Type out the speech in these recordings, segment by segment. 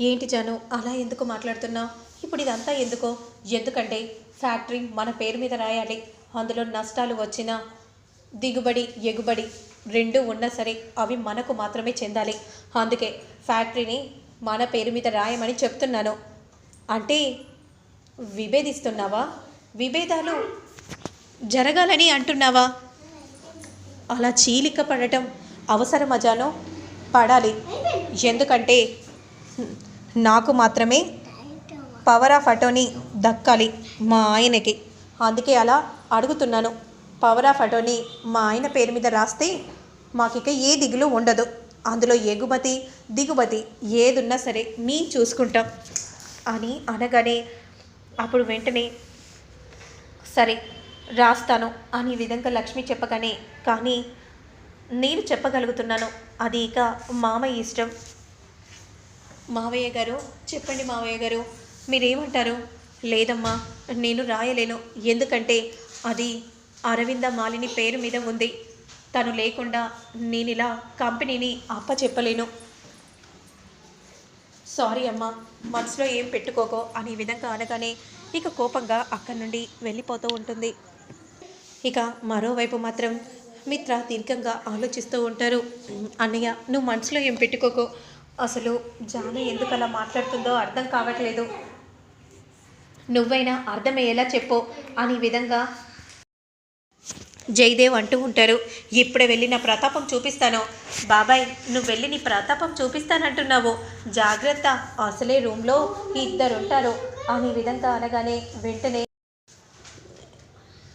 ఏంటి జాను అలా ఎందుకు మాట్లాడుతున్నావు? ఇప్పుడు ఇదంతా ఎందుకో? ఎందుకంటే ఫ్యాక్టరీ మన పేరు మీద రాయాలి. అందులో నష్టాలు వచ్చినా దిగుబడి ఎగుబడి రెండు ఉన్నా సరే అవి మనకు మాత్రమే చెందాలి. అందుకే ఫ్యాక్టరీని మన పేరు మీద రాయమని చెప్తున్నాను. అంటే విభేదిస్తున్నావా? విభేదాలు జరగాలని అంటున్నావా? అలా చీలిక పడటం అవసరం అజానో పడాలి. ఎందుకంటే నాకు మాత్రమే పవర్ ఆఫ్ అటోనీ దక్కాలి మా ఆయనకి. అందుకే అలా అడుగుతున్నాను. పవర్ ఆఫ్ అటోనీ మా ఆయన పేరు మీద రాస్తే మాకిక ఏ దిగులు ఉండదు. అందులో ఎగుమతి దిగుమతి ఏదున్నా సరే మీ చూసుకుంటాం. అని అనగానే అప్పుడు వెంటనే సరే రాస్తాను అని విధంగా లక్ష్మి చెప్పగానే కానీ నేను చెప్పగలుగుతున్నాను. అది ఇక మామయ్య ఇష్టం. మావయ్య గారు చెప్పండి మావయ్య గారు మీరేమంటారు? లేదమ్మా నేను రాయలేను. ఎందుకంటే అది అరవింద మాలిని పేరు మీద ఉంది. తను లేకుండా నేను ఇలా కంపెనీని అప్ప చెప్పలేను సారీ అమ్మా మనసులో ఏం పెట్టుకోకో అనే విధంగా అనగానే ఇక కోపంగా అక్కడి నుండి వెళ్ళిపోతూ ఉంటుంది. ఇక మరోవైపు మాత్రం మిత్ర దీర్ఘంగా ఆలోచిస్తూ ఉంటారు. అన్నయ్య నువ్వు మనసులో ఏం పెట్టుకోకో? అసలు జాను ఎందుకు అలా మాట్లాడుతుందో అర్థం కావట్లేదు. నువ్వైనా అర్థమయ్యేలా చెప్పు అని విధంగా జయదేవ్ అంటూ ఉంటారు. ఇప్పుడే వెళ్ళి నా ప్రతాపం చూపిస్తాను. బాబాయ్ నువ్వు వెళ్ళి నీ ప్రతాపం చూపిస్తానంటున్నావు. జాగ్రత్త అసలే రూమ్లో ఇద్దరు ఉంటారు అనే విధంగా అనగానే వెంటనే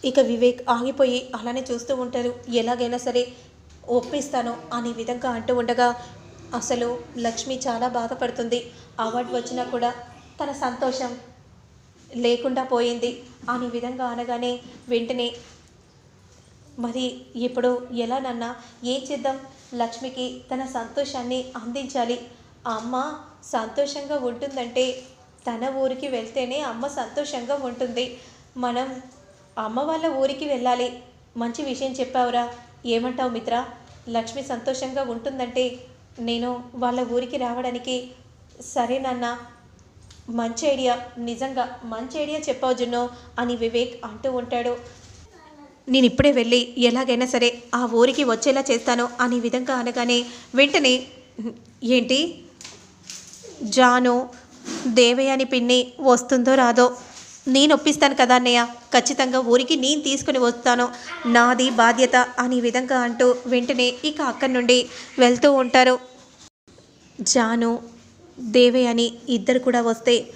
ఇక వివేక్ ఆగిపోయి అలానే చూస్తూ ఉంటారు. ఎలాగైనా సరే ఒప్పిస్తాను అనే విధంగా అంటూ ఉండగా అసలు లక్ష్మి చాలా బాధపడుతుంది. అవార్డు వచ్చినా కూడా తన సంతోషం లేకుండా పోయింది. అని విధంగా అనగానే వెంటనే మరి ఇప్పుడు ఎలానన్నా ఏం చేద్దాం? లక్ష్మికి తన సంతోషాన్ని అందించాలి. అమ్మ సంతోషంగా ఉంటుందంటే తన ఊరికి వెళ్తేనే అమ్మ సంతోషంగా ఉంటుంది. మనం అమ్మ వాళ్ళ ఊరికి వెళ్ళాలి. మంచి విషయం చెప్పావురా. ఏమంటావు మిత్ర? లక్ష్మి సంతోషంగా ఉంటుందంటే నేను వాళ్ళ ఊరికి రావడానికి సరే నాన్న మంచి ఐడియా నిజంగా మంచి ఐడియా చెప్పావు జున్ను అని వివేక్ అంటూ ఉంటాడు. నేను ఇప్పుడే వెళ్ళి ఎలాగైనా సరే ఆ ఊరికి వచ్చేలా చేస్తాను అనే విధంగా అనగానే వెంటనే ఏంటి? జాను దేవయాని పిన్ని వస్తుందో రాదో నేను ఒప్పిస్తాను కదా అన్నయ్య. ఖచ్చితంగా ఊరికి నేను తీసుకుని వస్తాను. నాది బాధ్యత అనే విధంగా అంటూ వెంటనే ఇక అక్కడి నుండి వెళ్తూ ఉంటారు. జాను దేవే అని ఇద్దరు కూడా వస్తే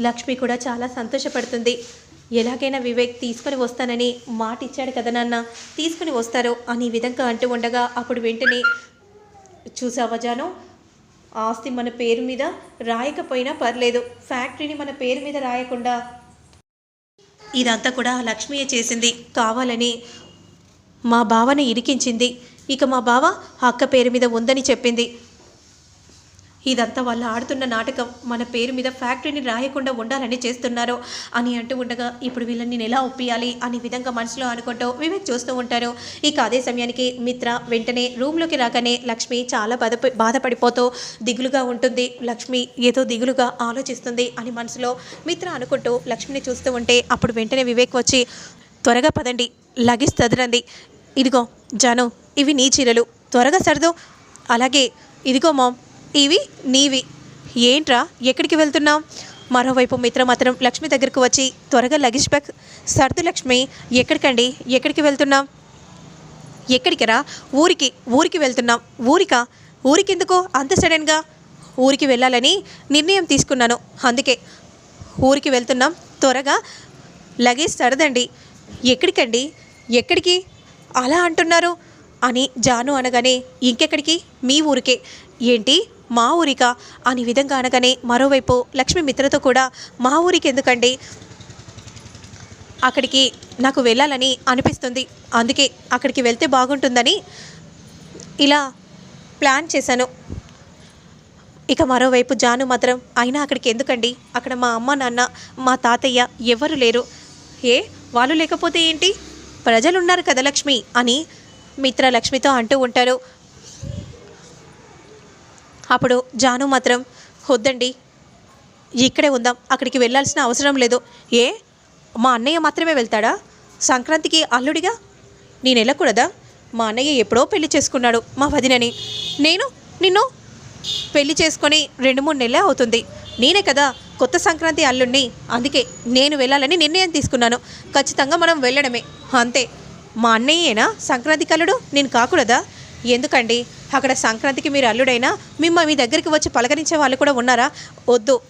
లక్ష్మి కూడా చాలా సంతోషపడుతుంది. ఎలాగైనా వివేక్ తీసుకొని వస్తానని మాట ఇచ్చాడు కదా నాన్న. తీసుకుని వస్తారు అనే విధంగా అంటూ ఉండగా అప్పుడు వెంటనే చూసావా జాను? ఆస్తి మన పేరు మీద రాయకపోయినా పర్లేదు. ఫ్యాక్టరీని మన పేరు మీద రాయకుండా ఇదంతా కూడా లక్ష్మియే చేసింది. కావాలని మా బావని ఇరికించింది. ఇక మా బావ అక్క పేరు మీద ఉందని చెప్పింది. ఇదంతా వాళ్ళు ఆడుతున్న నాటకం మన పేరు మీద ఫ్యాక్టరీని రాయకుండా ఉండాలని చేస్తున్నారు అని అంటూ ఉండగా ఇప్పుడు వీళ్ళని నేను ఎలా ఒప్పియాలి అనే విధంగా మనసులో అనుకుంటూ వివేక్ చూస్తూ ఉంటారు. ఇక అదే సమయానికి మిత్ర వెంటనే రూమ్లోకి రాగానే లక్ష్మి చాలా బాధ బాధపడిపోతూ దిగులుగా ఉంటుంది. లక్ష్మి ఏదో దిగులుగా ఆలోచిస్తుంది అని మనసులో మిత్ర అనుకుంటూ లక్ష్మిని చూస్తూ ఉంటే అప్పుడు వెంటనే వివేక్ వచ్చి త్వరగా పదండి లగేజ్ తదరండి ఇదిగో జాను ఇవి నీ చీరలు. త్వరగా సర్దు. అలాగే ఇదిగో మామ్ ఇవి నీవి. ఏంట్రా? ఎక్కడికి వెళ్తున్నావు? మరోవైపు మిత్ర మాత్రం లక్ష్మి దగ్గరకు వచ్చి త్వరగా లగేజ్ బ్యాగ్ సర్దు లక్ష్మి ఎక్కడికండి? ఎక్కడికి వెళ్తున్నాం ఎక్కడికి రా ఊరికి ఊరికి వెళ్తున్నాం ఊరికా? ఊరికెందుకో? అంత సడన్గా? ఊరికి వెళ్ళాలని నిర్ణయం తీసుకున్నాను. అందుకే ఊరికి వెళ్తున్నాం. త్వరగా లగేజ్ సరదండి. ఎక్కడికండి? ఎక్కడికి? అలా అంటున్నారు అని జాను అనగానే ఇంకెక్కడికి? మీ ఊరికే. ఏంటి? మా ఊరికా అని విధంగా అనగానే మరోవైపు లక్ష్మి మిత్రతో కూడా మా ఊరికి ఎందుకండి అక్కడికి నాకు వెళ్ళాలని అనిపిస్తుంది. అందుకే అక్కడికి వెళ్తే బాగుంటుందని ఇలా ప్లాన్ చేశాను. ఇక మరోవైపు జాను మాత్రం అయినా అక్కడికి ఎందుకండి? అక్కడ మా అమ్మ నాన్న మా తాతయ్య ఎవరు లేరు. ఏ? వాళ్ళు లేకపోతే ఏంటి? ప్రజలు ఉన్నారు కదా లక్ష్మి అని మిత్ర లక్ష్మితో అంటూ ఉంటారు. అప్పుడు జాను మాత్రం వద్దండి ఇక్కడే ఉందాం అక్కడికి వెళ్ళాల్సిన అవసరం లేదు. ఏ? మా అన్నయ్య మాత్రమే వెళ్తాడా? సంక్రాంతికి అల్లుడిగా? నేను వెళ్ళకూడదా? మా అన్నయ్య ఎప్పుడో పెళ్ళి చేసుకున్నాడు మా వదినని. నేను? నిన్ను? పెళ్ళి చేసుకొని రెండు మూడు నెలలే అవుతుంది. నేనే కదా కొత్త సంక్రాంతి అల్లుడిని అందుకే నేను వెళ్ళాలని నిర్ణయం తీసుకున్నాను. ఖచ్చితంగా మనం వెళ్ళడమే. అంతే. మా అన్నయ్యేనా సంక్రాంతి కల్లుడు నేను కాకూడదా? ఎందుకండి? అక్కడ సంక్రాంతికి మీరు అల్లుడైనా మిమ్మ మీ దగ్గరికి వచ్చి పలకరించే వాళ్ళు కూడా ఉన్నారా? వద్దు.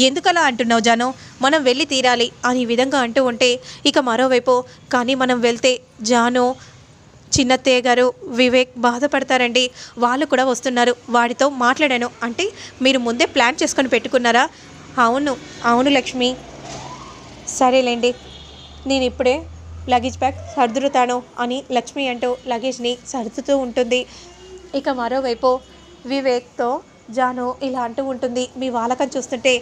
ఎందుకలా అంటున్నావు జాను? మనం వెళ్ళి తీరాలి అని విధంగా అంటూ ఉంటే ఇక మరోవైపు కానీ మనం వెళ్తే జాను చిన్నత్తయ్య గారు వివేక్ బాధపడతారండి. వాళ్ళు కూడా వస్తున్నారు. వాడితో మాట్లాడాను. అంటే మీరు ముందే ప్లాన్ చేసుకొని పెట్టుకున్నారా? అవును. అవును లక్ష్మి. సరేలేండి. నేను ఇప్పుడే లగేజ్ బ్యాగ్ సర్దుతాను అని లక్ష్మి అంటూ లగేజ్ని సర్దుతూ ఉంటుంది. ఇక మరోవైపు వివేక్తో జాను ఇలా అంటూ ఉంటుంది. మీ వాలకం చూస్తుంటే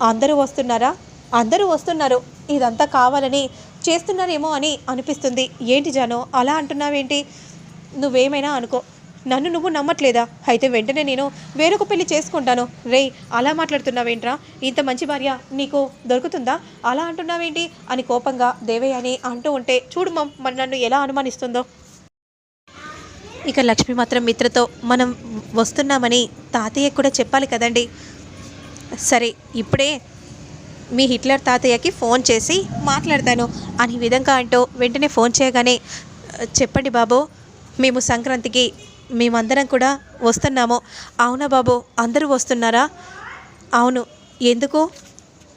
అందరూ వస్తున్నారా? అందరూ వస్తున్నారు. ఇదంతా కావాలని చేస్తున్నారేమో అని అనిపిస్తుంది. ఏంటి జాను? అలా అంటున్నావేంటి? నువ్వేమైనా అనుకో. నన్ను నువ్వు నమ్మట్లేదా? అయితే వెంటనే నేను వేరొక పెళ్ళి చేసుకుంటాను. రేయ్ అలా మాట్లాడుతున్నావేంట్రా? ఇంత మంచి భార్య నీకు దొరుకుతుందా? అలా అంటున్నావేంటి? అని కోపంగా దేవయ్య అని అంటూ ఉంటే చూడు మమ్ నన్ను ఎలా అనుమానిస్తుందో. ఇక లక్ష్మి మాత్రం మిత్రతో మనం వస్తున్నామని తాతయ్య కూడా చెప్పాలి కదండి. సరే ఇప్పుడే మీ హిట్లర్ తాతయ్యకి ఫోన్ చేసి మాట్లాడతాను. అని విధంగా అంటూ వెంటనే ఫోన్ చేయగానే చెప్పండి బాబు మేము సంక్రాంతికి మేమందరం కూడా వస్తున్నాము. అవునా బాబు అందరూ వస్తున్నారా? అవును. ఎందుకు?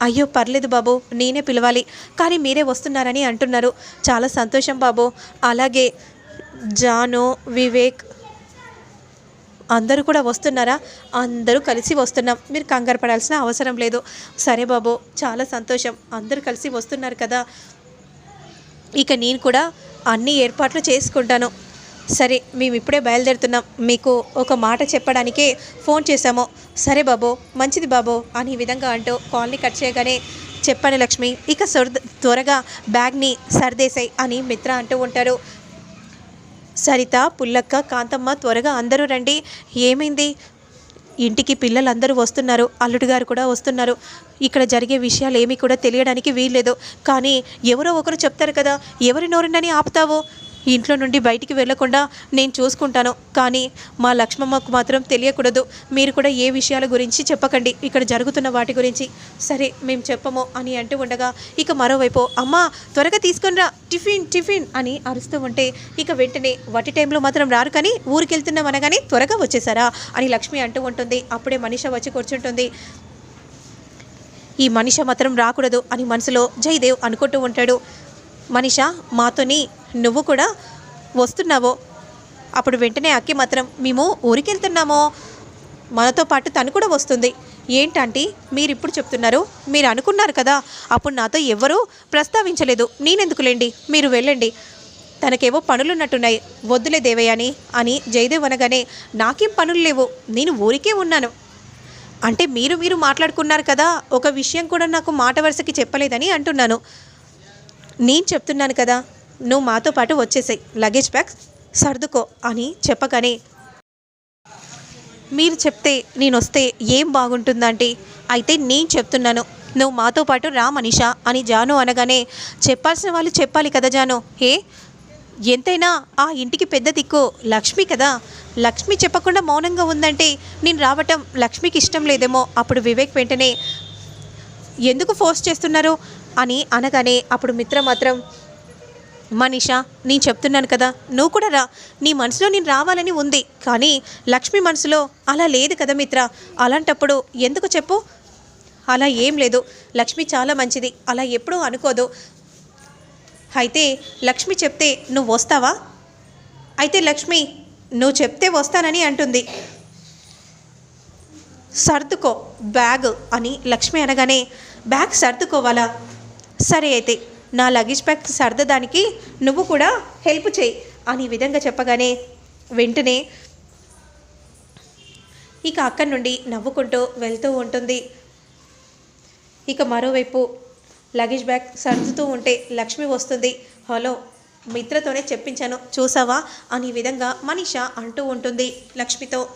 అయ్యో పర్లేదు బాబు నేనే పిలవాలి. కానీ మీరే వస్తున్నారని అంటున్నారు. చాలా సంతోషం బాబు. అలాగే జాను వివేక్ అందరూ కూడా వస్తున్నారా? అందరూ కలిసి వస్తున్నాం. మీరు కంగారు పడాల్సిన అవసరం లేదు. సరే బాబు చాలా సంతోషం. అందరూ కలిసి వస్తున్నారు కదా. ఇక నేను కూడా అన్ని ఏర్పాట్లు చేసుకుంటాను. సరే మేము ఇప్పుడే బయలుదేరుతున్నాం. మీకు ఒక మాట చెప్పడానికే ఫోన్ చేశాము. సరే బాబు మంచిది బాబు అని ఈ విధంగా అంటూ కాల్ని కట్ చేయగానే చెప్పాను లక్ష్మి ఇక సొర్ త్వరగా బ్యాగ్ని సర్దేశాయి అని మిత్ర అంటూ ఉంటారు. సరిత పుల్లక్క కాంతమ్మ త్వరగా అందరూ రండి. ఏమైంది? ఇంటికి పిల్లలందరూ వస్తున్నారు. అల్లుడు గారు కూడా వస్తున్నారు. ఇక్కడ జరిగే విషయాలు ఏమీ కూడా తెలియడానికి వీల్లేదు. కానీ ఎవరో ఒకరు చెప్తారు కదా ఎవరి నోరునని ఆపుతావు? ఇంట్లో నుండి బయటికి వెళ్ళకుండా నేను చూసుకుంటాను. కానీ మా లక్ష్మమ్మకు మాత్రం తెలియకూడదు. మీరు కూడా ఏ విషయాల గురించి చెప్పకండి. ఇక్కడ జరుగుతున్న వాటి గురించి. సరే మేము చెప్పము అని అంటూ ఉండగా ఇక మరోవైపు అమ్మ త్వరగా తీసుకునిరా టిఫిన్ టిఫిన్ అని అరుస్తూ ఉంటే ఇక వెంటనే వటి టైంలో మాత్రం రారు కానీ ఊరికి వెళ్తున్నాం అనగానే త్వరగా వచ్చేసారా? అని లక్ష్మి అంటూ ఉంటుంది. అప్పుడే మనిష వచ్చి కూర్చుంటుంది. ఈ మనిషి మాత్రం రాకూడదు అని మనసులో జయదేవ్ అనుకుంటూ ఉంటాడు. మనిష మాతోని నువ్వు కూడా వస్తున్నావో? అప్పుడు వెంటనే అక్కి మాత్రం మేము ఊరికి వెళ్తున్నామో మనతో పాటు తను కూడా వస్తుంది. ఏంటంటే మీరు ఇప్పుడు చెప్తున్నారు? మీరు అనుకున్నారు కదా? అప్పుడు నాతో ఎవ్వరూ ప్రస్తావించలేదు. నేనెందుకులేండి? మీరు వెళ్ళండి. తనకేవో పనులున్నట్టున్నాయి. వద్దులే దేవయ్య అని అని జయదేవ్ అనగానే నాకేం పనులు లేవు. నేను ఊరికే ఉన్నాను. అంటే మీరు మీరు మాట్లాడుకున్నారు కదా? ఒక విషయం కూడా నాకు మాట వరుసకి చెప్పలేదని అంటున్నాను. నేను చెప్తున్నాను కదా నువ్వు మాతో పాటు వచ్చేసాయి లగేజ్ బ్యాగ్ సర్దుకో అని చెప్పగానే మీరు చెప్తే నేను వస్తే ఏం బాగుంటుందంటే అయితే నేను చెప్తున్నాను నువ్వు మాతో పాటు రా మనీషా అని జాను అనగానే చెప్పాల్సిన వాళ్ళు చెప్పాలి కదా జాను ఏ ఎంతైనా ఆ ఇంటికి పెద్ద దిక్కు లక్ష్మి కదా లక్ష్మి చెప్పకుండా మౌనంగా ఉందంటే నేను రావటం లక్ష్మికి ఇష్టం లేదేమో అప్పుడు వివేక్ వెంటనే ఎందుకు ఫోర్స్ చేస్తున్నారు? అని అనగానే అప్పుడు మిత్ర మాత్రం మనీషా నేను చెప్తున్నాను కదా నువ్వు కూడా రా. నీ మనసులో నేను రావాలని ఉంది కానీ లక్ష్మి మనసులో అలా లేదు కదా మిత్ర. అలాంటప్పుడు ఎందుకు చెప్పు? అలా ఏం లేదు. లక్ష్మి చాలా మంచిది. అలా ఎప్పుడూ అనుకోదు. అయితే లక్ష్మి చెప్తే నువ్వు వస్తావా? అయితే లక్ష్మి నువ్వు చెప్తే వస్తానని అంటుంది. సర్దుకో బ్యాగ్ అని లక్ష్మి అనగానే బ్యాగ్ సర్దుకోవాలా? సరే అయితే నా లగేజ్ బ్యాగ్ సర్దడానికి నువ్వు కూడా హెల్ప్ చేయి అని విధంగా చెప్పగానే వెంటనే ఇక అక్కడి నుండి నవ్వుకుంటూ వెళ్తూ ఉంటుంది. ఇక మరోవైపు లగేజ్ బ్యాగ్ సర్దుతూ ఉంటే లక్ష్మి వస్తుంది. హలో మిత్రతోనే చెప్పించాను చూసావా? అని విధంగా మనిష అంటూ ఉంటుంది లక్ష్మితో.